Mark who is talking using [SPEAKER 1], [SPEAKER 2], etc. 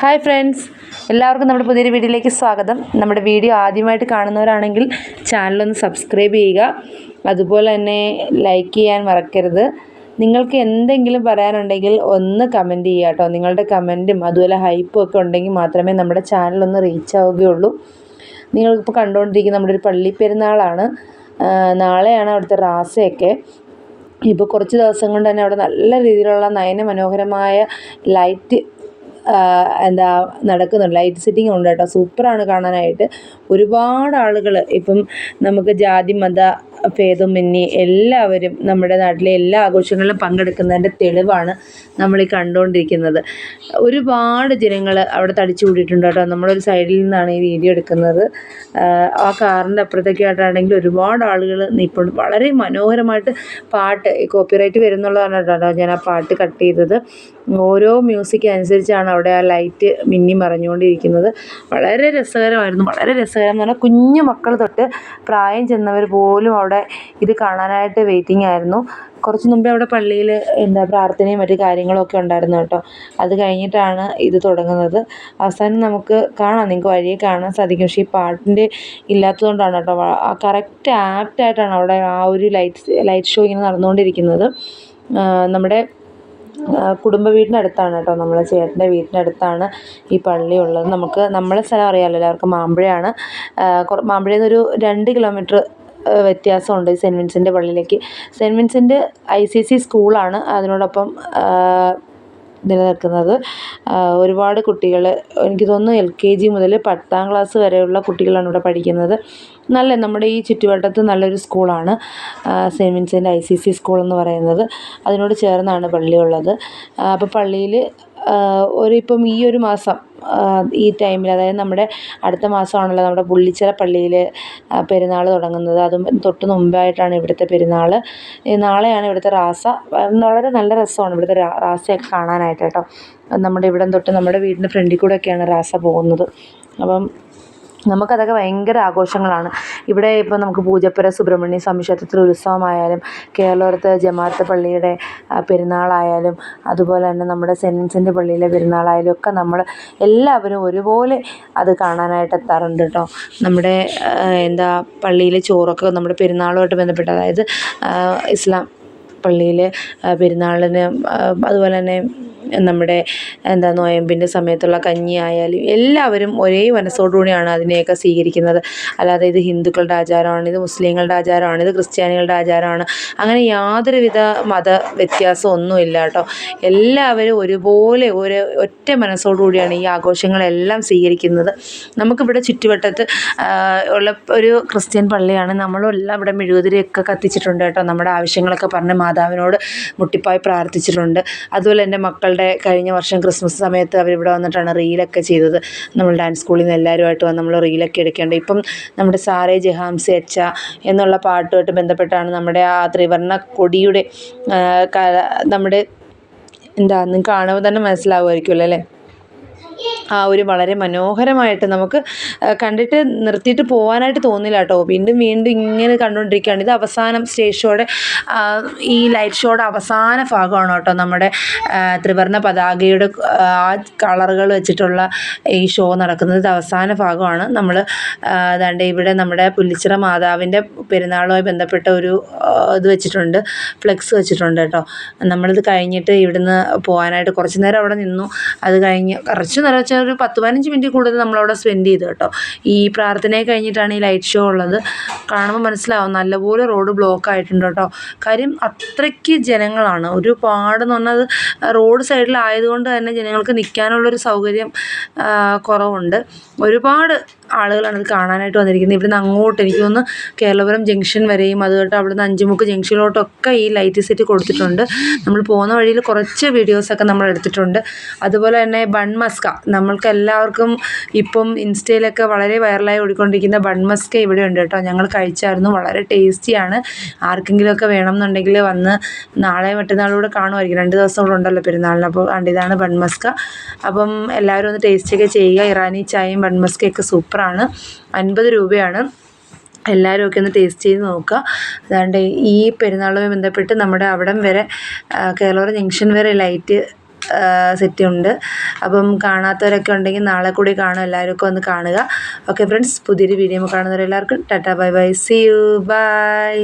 [SPEAKER 1] Hi friends എല്ലാവർക്കും നമ്മുടെ പുതിയൊരു വീഡിയോയിലേക്ക് സ്വാഗതം. നമ്മുടെ വീഡിയോ ആദ്യമായിട്ട് കാണുന്നവരാണെങ്കിൽ ചാനലൊന്ന് സബ്സ്ക്രൈബ് ചെയ്യുക. അതുപോലെ തന്നെ ലൈക്ക് ചെയ്യാൻ മറക്കരുത്. നിങ്ങൾക്ക് എന്തെങ്കിലും പറയാനുണ്ടെങ്കിൽ ഒന്ന് കമന്റ് ചെയ്യുക കേട്ടോ. നിങ്ങളുടെ കമന്റും അതുപോലെ ഹൈപ്പും ഒക്കെ ഉണ്ടെങ്കിൽ മാത്രമേ നമ്മുടെ ചാനലൊന്ന് റീച്ച് ആവുകയുള്ളൂ. നിങ്ങളിപ്പോൾ കണ്ടുകൊണ്ടിരിക്കുന്ന നമ്മുടെ ഒരു പള്ളിപ്പെരുന്നാളാണ് നാളെയാണ് അവിടുത്തെ റാസയൊക്കെ. ഇപ്പോൾ കുറച്ച് ദിവസം കൊണ്ട് തന്നെ അവിടെ നല്ല രീതിയിലുള്ള നയന മനോഹരമായ ലൈറ്റ് എന്താ നടക്കുന്നുണ്ട്. ലൈറ്റ് സെറ്റിംഗ് ഉണ്ട് കേട്ടോ. സൂപ്പറാണ് കാണാനായിട്ട്. ഒരുപാട് ആളുകൾ ഇപ്പം നമുക്ക് ജാതി മത ഭേദമന്യേ എല്ലാവരും നമ്മുടെ നാട്ടിലെ എല്ലാ ആഘോഷങ്ങളിലും പങ്കെടുക്കുന്നതിന്റെ തെളിവാണ് നമ്മൾ ഈ കണ്ടുകൊണ്ടിരിക്കുന്നത്. ഒരുപാട് ജനങ്ങൾ അവിടെ തടിച്ചു കൂടിയിട്ടുണ്ട് കേട്ടോ. നമ്മളൊരു സൈഡിൽ നിന്നാണ് ഈ വീഡിയോ എടുക്കുന്നത്. ആ കാറിന്റെ അപ്പുറത്തൊക്കെയായിട്ടാണെങ്കിൽ ഒരുപാട് ആളുകൾ നിൽപ്പുണ്ട് വളരെ മനോഹരമായിട്ട് പാട്ട് കോപ്പിറൈറ്റ് വരുന്നുള്ളതാണ് കേട്ടോ. ഞാൻ ആ പാട്ട് കട്ട് ചെയ്തത്. ഓരോ മ്യൂസിക് അനുസരിച്ചാണ് അവിടെ ആ ലൈറ്റ് മിന്നി മറഞ്ഞുകൊണ്ടിരിക്കുന്നത്. വളരെ രസകരമായിരുന്നു. വളരെ രസകരം എന്ന് പറഞ്ഞാൽ കുഞ്ഞു മക്കൾ തൊട്ട് പ്രായം ചെന്നവർ പോലും അവിടെ ഇത് കാണാനായിട്ട് വെയിറ്റിംഗ് ആയിരുന്നു. കുറച്ച് മുമ്പേ അവിടെ പള്ളിയിൽ എന്താ പ്രാർത്ഥനയും മറ്റു കാര്യങ്ങളൊക്കെ ഉണ്ടായിരുന്നു കേട്ടോ. അത് കഴിഞ്ഞിട്ടാണ് ഇത് തുടങ്ങുന്നത്. അവസാനം നമുക്ക് കാണാം. നിങ്ങൾക്ക് വഴിയെ കാണാൻ സാധിക്കും. പക്ഷേ ഈ പാട്ടിന്റെ ഇല്ലാത്തതുകൊണ്ടാണ് കേട്ടോ. കറക്റ്റ് ആപ്റ്റായിട്ടാണ് അവിടെ ആ ഒരു ലൈറ്റ് ലൈറ്റ് ഷോ ഇങ്ങനെ നടന്നുകൊണ്ടിരിക്കുന്നത്. നമ്മുടെ കുടുംബ വീടിനടുത്താണ് കേട്ടോ നമ്മളെ ചേട്ടന്റെ വീടിനടുത്താണ് ഈ പള്ളി ഉള്ളത്. നമുക്ക് നമ്മളെ സ്ഥലം അറിയാമല്ലോ എല്ലാവർക്കും മാമ്പഴയാണ്. മാമ്പഴയിൽ നിന്നൊരു രണ്ട് കിലോമീറ്റർ വ്യത്യാസമുണ്ട് സെന്റ് വിൻസെന്റ് പള്ളിയിലേക്ക്. Saint Vincent I C C സ്കൂളാണ്. അതിനോടൊപ്പം നിലനിൽക്കുന്നത്. ഒരുപാട് കുട്ടികൾ എനിക്ക് തോന്നുന്നു എൽ കെ ജി മുതൽ പത്താം ക്ലാസ് വരെയുള്ള കുട്ടികളാണ് ഇവിടെ പഠിക്കുന്നത്. നല്ല നമ്മുടെ ഈ ചുറ്റുവട്ടത്ത് നല്ലൊരു സ്കൂളാണ്. Saint Vincent I C C school എന്ന് പറയുന്നത്. അതിനോട് ചേർന്നാണ് പള്ളിയുള്ളത്. അപ്പോൾ പള്ളിയിൽ ഒരു ഇപ്പം ഈ ഒരു മാസം ഈ ടൈമിൽ അതായത് നമ്മുടെ അടുത്ത മാസമാണല്ലോ നമ്മുടെ പുള്ളിച്ചിറ പള്ളിയിൽ പെരുന്നാൾ തുടങ്ങുന്നത്. അതും തൊട്ട് മുമ്പായിട്ടാണ് ഇവിടുത്തെ പെരുന്നാൾ നാളെയാണ് ഇവിടുത്തെ റാസ. വളരെ നല്ല രസമാണ് ഇവിടുത്തെ റാസയൊക്കെ കാണാനായിട്ട് കേട്ടോ. നമ്മുടെ ഇവിടം തൊട്ട് നമ്മുടെ വീടിന്റെ ഫ്രണ്ടിൽ കൂടെയൊക്കെയാണ് റാസ പോകുന്നത്. അപ്പം നമുക്കതൊക്കെ ഭയങ്കര ആഘോഷങ്ങളാണ്. ഇവിടെ ഇപ്പോൾ നമുക്ക് പൂജപ്പുര സുബ്രഹ്മണ്യ സ്വാമി ക്ഷേത്രത്തിലെ ഉത്സവമായാലും കേരളത്തെ ജമാഅത്ത് പള്ളിയുടെ പെരുന്നാളായാലും അതുപോലെ തന്നെ നമ്മുടെ സെൻസിന്റെ പള്ളിയിലെ പെരുന്നാളായാലും ഒക്കെ നമ്മൾ എല്ലാവരും ഒരുപോലെ അത് കാണാനായിട്ട് എത്താറുണ്ട് കേട്ടോ നമ്മുടെ എന്താ പള്ളിയിലെ ചോറൊക്കെ നമ്മുടെ പെരുന്നാളുമായിട്ട് ബന്ധപ്പെട്ട് അതായത് ഇസ്ലാം പള്ളിയിൽ പെരുന്നാളിന് അതുപോലെ തന്നെ നമ്മുടെ എന്താ നോയമ്പിന്റെ സമയത്തുള്ള കഞ്ഞി ആയാലും എല്ലാവരും ഒരേ മനസ്സോടുകൂടിയാണ് അതിനെയൊക്കെ സ്വീകരിക്കുന്നത്. അല്ലാതെ ഇത് ഹിന്ദുക്കളുടെ ആചാരമാണ് ഇത് മുസ്ലിങ്ങളുടെ ആചാരമാണ് ഇത് ക്രിസ്ത്യാനികളുടെ ആചാരമാണ്. അങ്ങനെ യാതൊരുവിധ മത വ്യത്യാസം ഒന്നുമില്ല കേട്ടോ. എല്ലാവരും ഒരുപോലെ ഒരു ഒറ്റ മനസ്സോടുകൂടിയാണ് ഈ ആഘോഷങ്ങളെല്ലാം സ്വീകരിക്കുന്നത്. നമുക്കിവിടെ ചുറ്റുവട്ടത്ത് ഉള്ള ഒരു ക്രിസ്ത്യൻ പള്ളിയാണ്. നമ്മളെല്ലാം ഇവിടെ മെഴുകുതിരിയൊക്കെ കത്തിച്ചിട്ടുണ്ട് കേട്ടോ. നമ്മുടെ ആവശ്യങ്ങളൊക്കെ പറഞ്ഞ് മാതാവിനോട് മുട്ടിപ്പായി പ്രാർത്ഥിച്ചിട്ടുണ്ട്. അതുപോലെ എന്റെ മക്കളുടെ കഴിഞ്ഞ വർഷം ക്രിസ്മസ് സമയത്ത് അവരിവിടെ വന്നിട്ടാണ് റീലൊക്കെ ചെയ്തത്. നമ്മൾ ഡാൻസ് സ്കൂളിൽ നിന്ന് എല്ലാവരുമായിട്ട് വന്ന് നമ്മൾ റീലൊക്കെ എടുക്കേണ്ടത്. ഇപ്പം നമ്മുടെ സാറേ ജഹാംസി അച്ച എന്നുള്ള പാട്ടുമായിട്ട് ബന്ധപ്പെട്ടാണ് നമ്മുടെ ആ ത്രിവർണ കൊടിയുടെ നമ്മുടെ എന്താ നിങ്ങൾക്ക് കാണുമ്പോൾ തന്നെ മനസ്സിലാവുമായിരിക്കുമല്ലോ അല്ലേ? ആ ഒരു വളരെ മനോഹരമായിട്ട് നമുക്ക് കണ്ടിട്ട് നിർത്തിയിട്ട് പോകാനായിട്ട് തോന്നില്ല കേട്ടോ. വീണ്ടും വീണ്ടും ഇങ്ങനെ കണ്ടുകൊണ്ടിരിക്കുകയാണ് ഇത് അവസാനം സ്റ്റേജ് ഷോയുടെ ഈ ലൈറ്റ് ഷോയുടെ അവസാന ഭാഗമാണ് കേട്ടോ നമ്മുടെ ത്രിവർണ പതാകയുടെ ആ കളറുകൾ വെച്ചിട്ടുള്ള ഈ ഷോ നടക്കുന്നത്. അവസാന ഭാഗമാണ്. നമ്മൾ അതാണ്ട് ഇവിടെ നമ്മുടെ പുല്ലിച്ചിറ മാതാവിന്റെ പെരുന്നാളുമായി ബന്ധപ്പെട്ട ഒരു ഇത് വെച്ചിട്ടുണ്ട്. ഫ്ലെക്സ് വെച്ചിട്ടുണ്ട് കേട്ടോ. നമ്മളിത് കഴിഞ്ഞിട്ട് ഇവിടുന്ന് പോകാനായിട്ട് കുറച്ച് നേരം അവിടെ നിന്നു. അത് കഴിഞ്ഞ് കുറച്ച് നേരം ഒരു പത്ത് പതിനഞ്ച് മിനിറ്റ് കൂടുതൽ നമ്മളവിടെ സ്പെൻഡ് ചെയ്തു കേട്ടോ. ഈ പ്രാർത്ഥനയെ കഴിഞ്ഞിട്ടാണ് ഈ ലൈറ്റ് ഷോ ഉള്ളത്. കാണുമ്പോൾ മനസ്സിലാവും നല്ലപോലെ റോഡ് ബ്ലോക്ക് ആയിട്ടുണ്ട് കേട്ടോ. കാര്യം അത്രയ്ക്ക് ജനങ്ങളാണ്. ഒരുപാട് എന്ന് പറഞ്ഞാൽ റോഡ് സൈഡിലായതുകൊണ്ട് തന്നെ ജനങ്ങൾക്ക് നിൽക്കാനുള്ളൊരു സൗകര്യം കുറവുണ്ട്. ഒരുപാട് ആളുകളാണ് ഇത് കാണാനായിട്ട് വന്നിരിക്കുന്നത്. ഇവിടുന്ന് അങ്ങോട്ട് എനിക്ക് തോന്നുന്നു കേരളപുരം ജംഗ്ഷൻ വരെയും അതുകൊണ്ട് അവിടുന്ന് അഞ്ചുമുക്ക് ജംഗ്ഷനിലോട്ടൊക്കെ ഈ ലൈറ്റ് സെറ്റ് കൊടുത്തിട്ടുണ്ട്. നമ്മൾ പോകുന്ന വഴിയിൽ കുറച്ച് വീഡിയോസൊക്കെ നമ്മൾ എടുത്തിട്ടുണ്ട്. അതുപോലെ തന്നെ ബൺ മസ്ക നമ്മൾക്ക് എല്ലാവർക്കും ഇപ്പം ഇൻസ്റ്റയിലൊക്കെ വളരെ വൈറലായി ഓടിക്കൊണ്ടിരിക്കുന്ന ബൺ മസ്ക ഇവിടെ ഉണ്ട് കേട്ടോ. ഞങ്ങൾ കഴിച്ചായിരുന്നു. വളരെ ടേസ്റ്റിയാണ് ആർക്കെങ്കിലുമൊക്കെ വേണം എന്നുണ്ടെങ്കിൽ വന്ന് നാളെ മറ്റന്നാളൂടെ കാണുമായിരിക്കും. രണ്ട് ദിവസം കൂടെ ഉണ്ടല്ലോ പെരുന്നാളിന്. അപ്പോൾ കണ്ടിതാണ് ബൺ മസ്ക അപ്പം എല്ലാവരും ഒന്ന് ടേസ്റ്റൊക്കെ ചെയ്യുക. ഇറാനി ചായയും ബൺ മസ്കയൊക്കെ സൂപ്പറാണ് അൻപത് രൂപയാണ്. എല്ലാവരും ഒക്കെ ഒന്ന് ടേസ്റ്റ് ചെയ്ത് നോക്കുക. അതാണ്ട് ഈ പെരുന്നാളുമായി ബന്ധപ്പെട്ട് നമ്മുടെ അവിടം വരെ കേരളോറ ജംഗ്ഷൻ വരെ ലൈറ്റ് സെറ്റ് ഉണ്ട് അപ്പം കാണാത്തവരൊക്കെ ഉണ്ടെങ്കിൽ നാളെ കൂടി കാണും. എല്ലാവർക്കും ഒന്ന് കാണുക. ഓക്കെ ഫ്രണ്ട്സ് പുതിയൊരു video കാണുന്നവരെല്ലാവർക്കും tata bye bye. See you bye